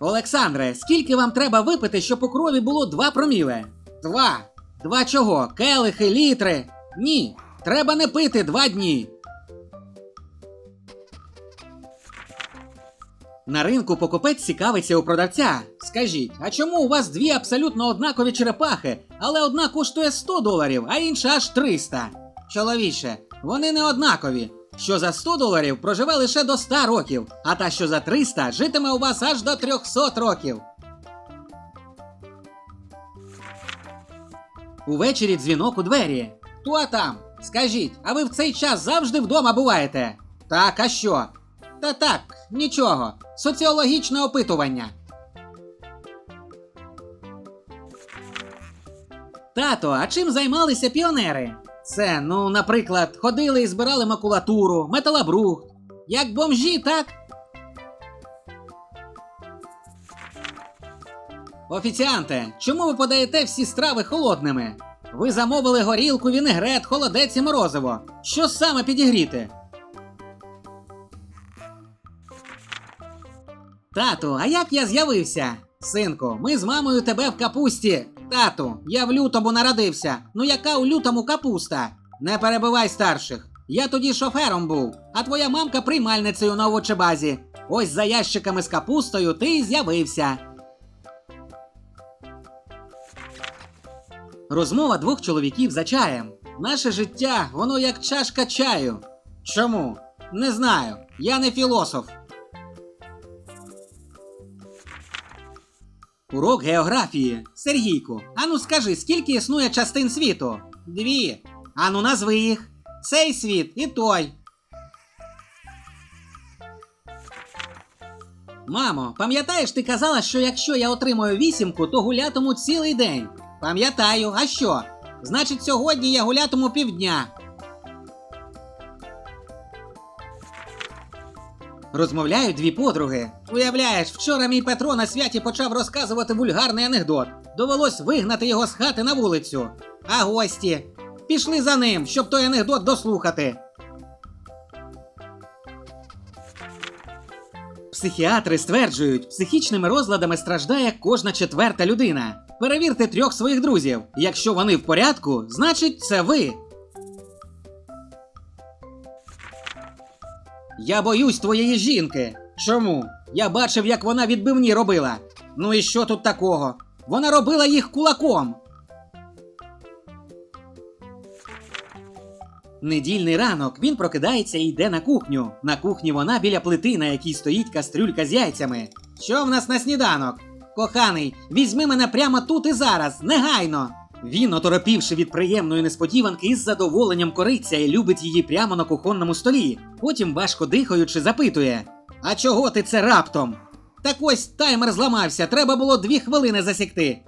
Олександре, скільки вам треба випити, щоб у крові було 2 проміле? Два. Два чого? Келихи, літри? Ні. Треба не пити два дні. На ринку покупець цікавиться у продавця. Скажіть, а чому у вас дві абсолютно однакові черепахи, але одна коштує 100 доларів, а інша аж 300? Чоловіче, вони не однакові. Що за 100 доларів проживе лише до 100 років, а та, що за 300, житиме у вас аж до 300 років. Увечері дзвінок у двері. Хто там? Скажіть, а ви в цей час завжди вдома буваєте? Так, а що? Та так, нічого. Соціологічне опитування. Тато, а чим займалися піонери? Це, ну, наприклад, ходили і збирали макулатуру, металобрухт. Як бомжі, так? Офіціанте, чому ви подаєте всі страви холодними? Ви замовили горілку, вінегрет, холодець і морозиво. Що саме підігріти? Тату, а як я з'явився? Синку, ми з мамою тебе в капусті. Тату, я в лютому народився. Ну яка у лютому капуста? Не перебивай старших. Я тоді шофером був, а твоя мамка приймальницею на овочебазі. Ось за ящиками з капустою ти й з'явився. Розмова двох чоловіків за чаєм. Наше життя, воно як чашка чаю. Чому? Не знаю. Я не філософ. Урок географії. Сергійку, ану скажи, скільки існує частин світу? Дві. Ану назви їх. Цей світ і той. Мамо, пам'ятаєш, ти казала, що якщо я отримаю вісімку, то гулятиму цілий день. Пам'ятаю, а що? Значить, сьогодні я гулятиму півдня. Розмовляють дві подруги. Уявляєш, вчора мій Петро на святі почав розказувати вульгарний анекдот. Довелось вигнати його з хати на вулицю. А гості пішли за ним, щоб той анекдот дослухати. Психіатри стверджують, психічними розладами страждає кожна четверта людина. Перевірте трьох своїх друзів. Якщо вони в порядку, значить це ви. Я боюсь твоєї жінки. Чому? Я бачив, як вона відбивні робила. Ну і що тут такого? Вона робила їх кулаком. Недільний ранок він прокидається і йде на кухню. На кухні вона біля плити, на якій стоїть кастрюлька з яйцями. Що в нас на сніданок? Коханий, візьми мене прямо тут і зараз, негайно. Він, оторопівши від приємної несподіванки, із задоволенням кориться і любить її прямо на кухонному столі. Потім, важко дихаючи, запитує: А чого ти це раптом? Так ось таймер зламався, треба було дві хвилини засікти.